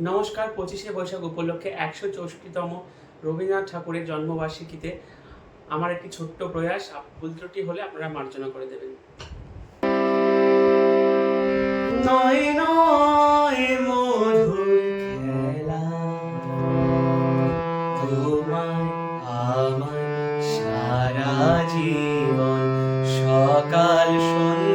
নমস্কার, পঁচিশে বৈশাখ উপলক্ষে একশো চৌষট্টিতম রবীন্দ্রনাথ ঠাকুরের জন্মবার্ষিকীতে আমার একটি ছোট্ট প্রয়াস ভুল ত্রুটি হলে আপনারা মার্জনা করে দেবেন। নয় আমার সারা জীবন সকাল সন্ধ্যা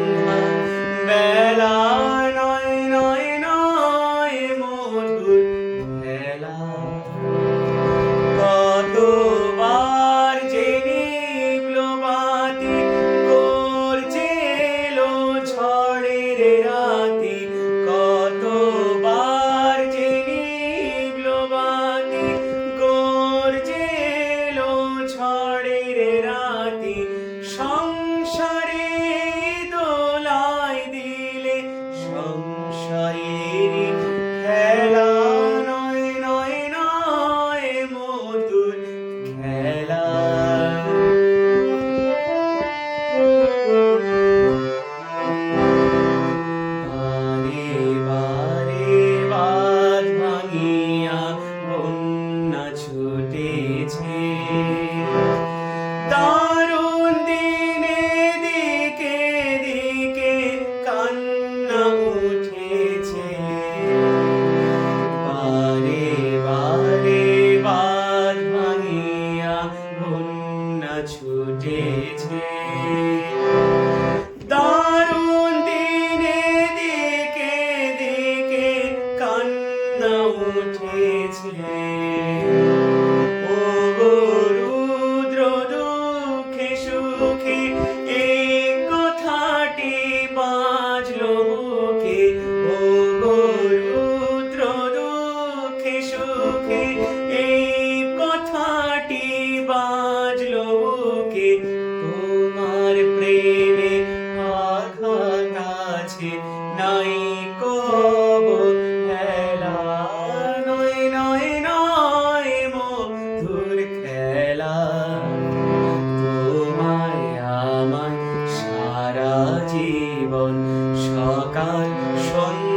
ছুটেছে দারুণ দিনে দিকে দিকে কান্না উঠেছে। বারে বারে বাঁধ ভাঙিয়া বন্যা ছুটেছে। উঠেছে। কাছে নাই কব খেলা নয় নয় নয় খেলা। সকাল সন্ধ্যা